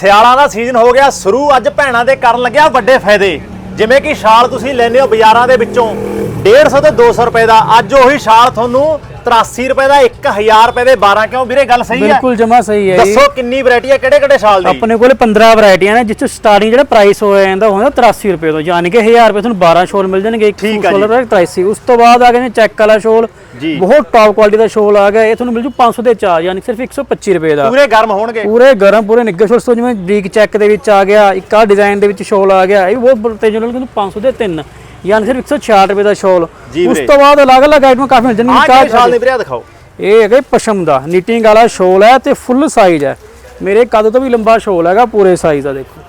ਸਿਆਲਾਂ ਦਾ ਸੀਜ਼ਨ ਹੋ ਗਿਆ, ਸ਼ੁਰੂ ਅੱਜ ਭੈਣਾਂ ਦੇ ਕਰਨ ਲੱਗਿਆ ਵੱਡੇ ਫਾਇਦੇ। ਜਿਵੇਂ ਕਿ ਛਾਲ ਤੁਸੀਂ ਲੈਂਦੇ ਹੋ ਬਾਜ਼ਾਰਾਂ ਦੇ ਵਿੱਚੋਂ। 150 ਤੇ 200 ਰੁਪਏ ਦਾ। ਅੱਜ ਉਹੀ ਸ਼ਾਲ ਤੁਹਾਨੂੰ 83 ਰੁਪਏ ਦਾ 1000 ਰੁਪਏ ਦੇ 12 ਕਿਉਂ? ਵੀਰੇ ਗੱਲ ਸਹੀ ਹੈ। ਬਿਲਕੁਲ ਜਮਾ ਸਹੀ ਹੈ ਦੱਸੋ ਕਿੰਨੀ ਵੈਰਾਈਟੀ ਹੈ ਕਿਹੜੇ ਕਿਹੜੇ ਸ਼ਾਲ ਦੀ? ਆਪਣੇ ਕੋਲ 15 ਵੈਰਾਈਟੀਆਂ ਨੇ ਤੋਂ ਸਟਾਰਟਿੰਗ ਜਿਹੜਾ ਪ੍ਰਾਈਸ ਹੋ ਜਾਂਦਾ ਹੁੰਦਾ 83 ਰੁਪਏ ਤੋਂ। ਯਾਨੀ ਕਿ 1000 ਰੁਪਏ ਤੁਹਾਨੂੰ 12 ਸ਼ੋਲ ਮਿਲ ਜਾਣਗੇ ਇੱਕ ਠੀਕ ਆ ਸ਼ੋਲ ਜੀ। ਦਾ 83 ਉਸ ਤੋਂ ਬਾਅਦ ਆ ਗਏ ਨੇ ਚੈੱਕ ਵਾਲਾ ਸ਼ੋਲ। ਬਹੁਤ ਟੌਪ ਕੁਆਲਿਟੀ ਦਾ ਸ਼ੋਲ ਆ ਗਿਆ। ਇਹ ਤੁਹਾਨੂੰ ਮਿਲ ਜੂ 500 ਦੇ ਚਾਰ ਯਾਨੀ ਕਿ ਸਿਰਫ 125 ਰੁਪਏ ਦਾ। ਪੂਰੇ ਗਰਮ ਹੋਣਗੇ। ਪੂਰੇ ਗਰਮ ਪੂਰੇ ਨਿੱਘੇ ਸ਼ੋਲ ਤੋਂ ਜਿਵੇਂ ਬਰੀਕ ਚੈੱਕ ਦੇ ਵਿੱਚ ਆ ਗਿਆ ਇੱਕ ਆ ਡਿਜ਼ਾਈਨ ਦੇ ਵਿੱਚ ਸ਼ੋਲ ਆ ਗਿਆ ਇਹ ਵੀ ਬਹੁਤ ਤੇਜ਼ ਨਾਲ ਤੁਹਾਨੂੰ 500 ਦੇ ਤਿੰਨ। ਯਾਨੀ ਸਿਰਫ 166 ਰੁਪਏ ਦਾ ਸ਼ੋਲ। ਉਸ। ਤੋਂ ਬਾਅਦ ਅਲੱਗ-ਅਲੱਗ ਆਈਟਮਾਂ ਕਾਫੀ ਮਿਲ ਜਾਣਗੀਆਂ ਚਾਰ ਸ਼ਾਲ ਨੇ ਵੀਰੇ ਆਹ ਦਿਖਾਓ। ਇਹ ਹੈਗਾ ਪਸ਼ਮ ਦਾ ਨੀਟਿੰਗ ਵਾਲਾ ਸ਼ੋਲ ਹੈ ਤੇ ਫੁੱਲ ਸਾਈਜ਼ ਹੈ। ਮੇਰੇ ਕੱਦ ਤੋਂ ਵੀ ਲੰਬਾ ਸ਼ੋਲ ਹੈਗਾ ਪੂਰੇ ਸਾਈਜ਼ ਦਾ ਦੇਖੋ।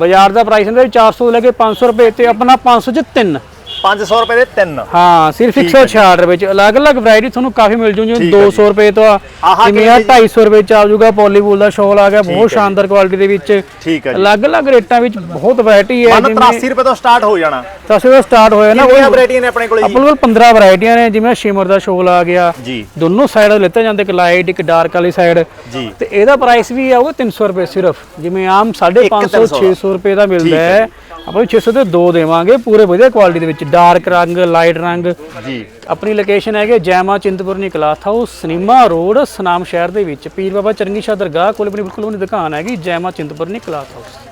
ਬਾਜ਼ਾਰ ਦਾ ਪ੍ਰਾਈਸ ਹੁੰਦਾ 400 ਤੋਂ ਲੈ ਕੇ 500 ਰੁਪਏ ਤੇ ਆਪਣਾ 500 ਚ ਤਿੰਨ। 500 ਰੁਪਏ ਦੇ ਤਿੰਨ। ਹਾਂ ਸਿਰਫ 166 ਰੁਪਏ ਚ। ਅਲੱਗ-ਅਲੱਗ ਵੈਰਾਈਟੀ ਤੁਹਾਨੂੰ ਕਾਫੀ ਮਿਲ ਜੂ ਜਿਵੇਂ ਠੀਕ ਹੈ 200 ਰੁਪਏ ਤੋਂ ਜਿਵੇਂ ਆ ਕਿੰਨੇ 250 ਰੁਪਏ ਚ ਆ ਜਾਊਗਾ ਪੋਲੀਵੂਲ ਦਾ ਸ਼ੋਲ ਆ ਗਿਆ ਬਹੁਤ ਸ਼ਾਨਦਾਰ ਕੁਆਲਿਟੀ ਦੇ ਵਿੱਚ। ਠੀਕ ਹੈ ਅਲੱਗ-ਅਲੱਗ ਰੇਟਾਂ ਵਿੱਚ ਬਹੁਤ ਵੈਰਾਈਟੀ ਹੈ ਮਨ 83 ਰੁਪਏ ਤੋਂ ਸਟਾਰਟ ਹੋ ਜਾਣਾ। ਤਸੇ ਦਾ ਸਟਾਰਟ ਹੋਇਆ ਨਾ ਕਿੰਨੀਆਂ ਵੈਰਾਈਟੀਆਂ ਨੇ ਆਪਣੇ ਕੋਲ ਜੀ? ਆਪਣੇ ਕੋਲ 15 ਵੈਰਾਈਟੀਆਂ ਨੇ ਜਿਵੇਂ ਸ਼ਿਮਰ ਦਾ ਸ਼ੋਲ ਆ ਗਿਆ। ਜੀ। ਦੋਨੋਂ ਸਾਈਡ ਲਿੱਤੇ ਜਾਂਦੇ ਇੱਕ ਲਾਈਟ ਇੱਕ ਡਾਰਕ ਵਾਲੀ ਸਾਈਡ ਜੀ। ਤੇ ਇਹਦਾ ਪ੍ਰਾਈਸ ਵੀ ਆਊਗਾ 300 ਰੁਪਏ ਸਿਰਫ। ਜਿਵੇਂ ਆਮ 550 600 ਰੁਪਏ ਦਾ ਮਿਲਦਾ ਹੈ। ਆਪਾਂ ਨੂੰ 600 ਤੇ ਦੋ ਦੇਵਾਂਗੇ ਪੂਰੇ ਵਧੀਆ ਕੁਆਲਿਟੀ ਦੇ ਵਿੱਚ। ਡਾਰਕ ਰੰਗ ਲਾਈਟ ਰੰਗ। ਜੀ। ਆਪਣੀ ਲੋਕੇਸ਼ਨ ਹੈਗੇ ਜੈਮਾ Chintpurni cloth house cinema road Sunam ਸ਼ਹਿਰ ਦੇ ਵਿੱਚ। ਪੀਰ ਬਾਬਾ ਚਰਨਗੀ ਸ਼ਾਹ ਦਰਗਾਹ ਕੋਲ ਆਪਣੀ ਬਿਲਕੁਲ ਆਪਣੀ ਦੁਕਾਨ ਹੈਗੀ ਜੈਮਾ ਚਿੰਤਪੁਰਨੀ ਕਲਾਥ ਹਾਊਸ।